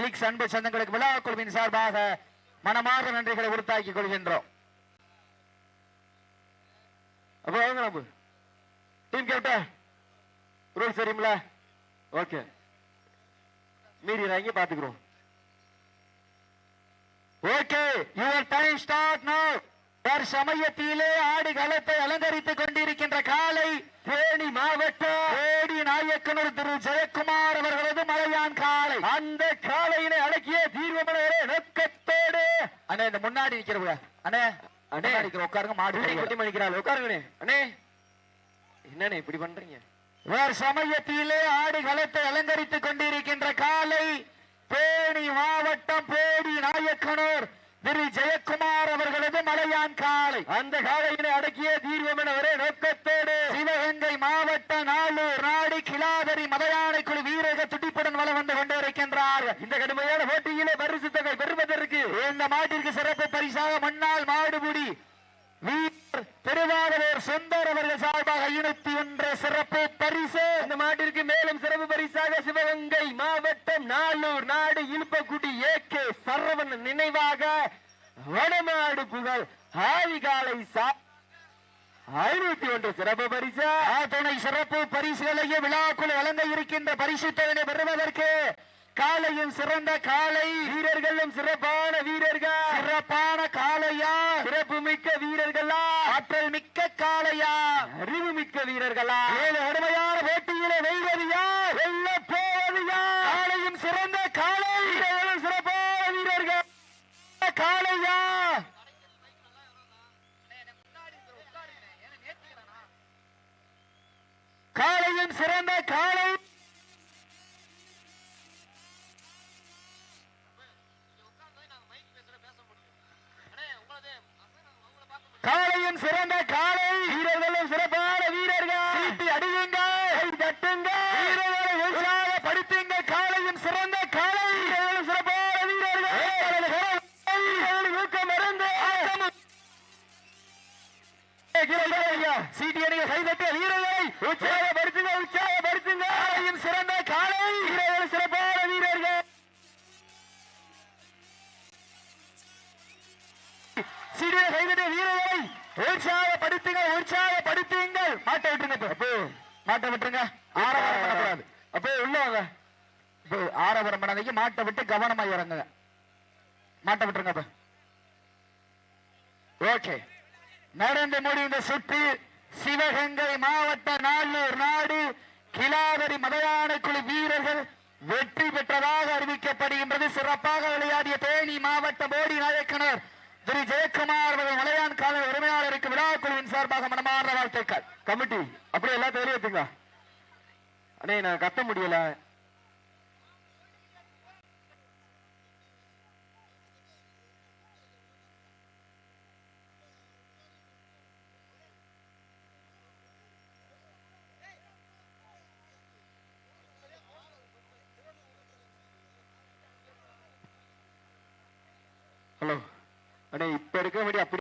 Clicks அன்பு சொந்தங்களுக்கு விழா குழுவின் சார்பாக மனமார்ந்த நன்றிகளை உறுத்தாக்கிக் கொள்கின்றோம். டீம் கேப்டன் ரூல் சரிங்களா ஓகே மீறி இறங்கி பாத்துக்கிறோம் okay your time start no ஒரு சமயத்திலே ஆடு களத்தை அலங்கரித்துக் கொண்டிருக்கின்ற காலை தேனி மாவட்டம் தேடி நாயக்கனூர் திரு ஜெயக்குமார் அவர்களது மலையான் காலை. அந்த காளையினை அடக்கிய தீர்வமனவரே நோக்கத்தோடு அண்ணே இந்த முன்னாடி நிக்கிறவங்க. அண்ணே அண்ணே. நிக்கிற உட்காருங்க மாடு குட்டி மணிக்கிறாள் உட்காருங்கண்ணே. அண்ணே. என்னண்ணே இப்படி பண்றீங்க? ஒரு சமயத்திலே ஆடு களத்தை அலங்கரித்துக் கொண்டிருக்கின்ற காலை தேனி மாவட்டம் பேடி நாயக்கனூர் திரு ஜெயக்குமார் அவர்களது மலையான் காலை அந்த காளையினை அடக்கிய தீர்வமனவரே நோக்கத்தோடு சிவகங்கை மாவட்ட நாளூர் நாடு கிளாதரி மதையானை குழு வீரக துடிப்புடன் வளம் வந்து கொண்டிருக்கின்றார். இந்த கடுமையான போட்டியிலே பரிசு தொகை பெறுவதற்கு இந்த மாட்டிற்கு சிறப்பு பரிசாக மண்ணால் மாடுபுடி வீரர் திருவாரூர் சுந்தர் அவர்கள் சார்பாக ஐநூத்தி ஒன்று சிறப்பு பரிசு. இந்த மாட்டிற்கு மேலும் சிறப்பு பரிசாக சிவகங்கை மாவட்டம் நாளூர் நாடு இழுப்பக்குடி ஏ கே சரவணன் நினைவாக வடமாடு புகழ் ஆதிகாலை சா ஐநூத்தி ஒன்று சிறப்பு பரிசு. துணை சிறப்பு பரிசுகளையும் விழாக்குள் வழங்க இருக்கின்ற பரிசு தொகையை பெறுவதற்கு காலையும் சிறந்த காலை. வீரர்களும் சிறப்பான வீரர்கள். சிறப்பான காளையா? சிறப்பு மிக்க வீரர்களா? ஆற்றல் மிக்க காளையா? அறிவு மிக்க வீரர்களா? ஏழு கடுமையான போட்டியிலே வெல்வது யார் வெல்ல போவது யார் காளையும் சிறந்த காளை வீரர்களும் சிறப்பான வீரர்கள் காலையா? காலையின் சிறந்த காலை. காலையின் சிறந்த காலை. வீரர்களும் சிறப்பான வீரர்கள். சீட்டி அடியுங்கள். தட்டுங்கள். வீரர்களை உற்சாக படித்துங்கள் காலையின் சிறந்த காலை. சீட்டி அடிக்க கை தட்டிய வீரர்களை உற்சாகப்படுத்துங்க உற்சாகப்படுத்துங்க. காளையும் சிறந்த காளை வீரர்கள் சிறப்பான வீரர்கள். சீட்டிய கை தட்டிய வீரர்களை உற்சாகப்படுத்துங்க உற்சாகப்படுத்துங்கள். மாட்டை விட்டுருங்க. அப்போ. மாட்டை விட்டுருங்க. ஆரவாரம் பண்ணக்கூடாது. அப்போ உள்ள வாங்க. இப்போ ஆரவாரம் பண்ணாதீங்க. மாட்டை விட்டு கவனமா இறங்குங்க. மாட்டை விட்டுருங்க இப்ப ஓகே. நடந்து முடிந்த சுற்று சிவகங்கை மாவட்ட நாளூர் நாடு கிலாவரி மதையான குழு வீரர்கள் வெற்றி பெற்றதாக அறிவிக்கப்படுகின்றது. சிறப்பாக விளையாடிய தேனி மாவட்ட போடி நாயக்கனர் திரு ஜெயக்குமார் அவர்கள் மலையான் கால உரிமையாளருக்கு விழா குழுவின் சார்பாக மனமார்ந்த வாழ்த்துக்கள். கமிட்டி அப்படியே எல்லாம் தெரியுதுங்க அண்ணே நான் கத்த முடியல. ஹலோ அண்ணே இப்ப இருக்க வேண்டிய அப்படி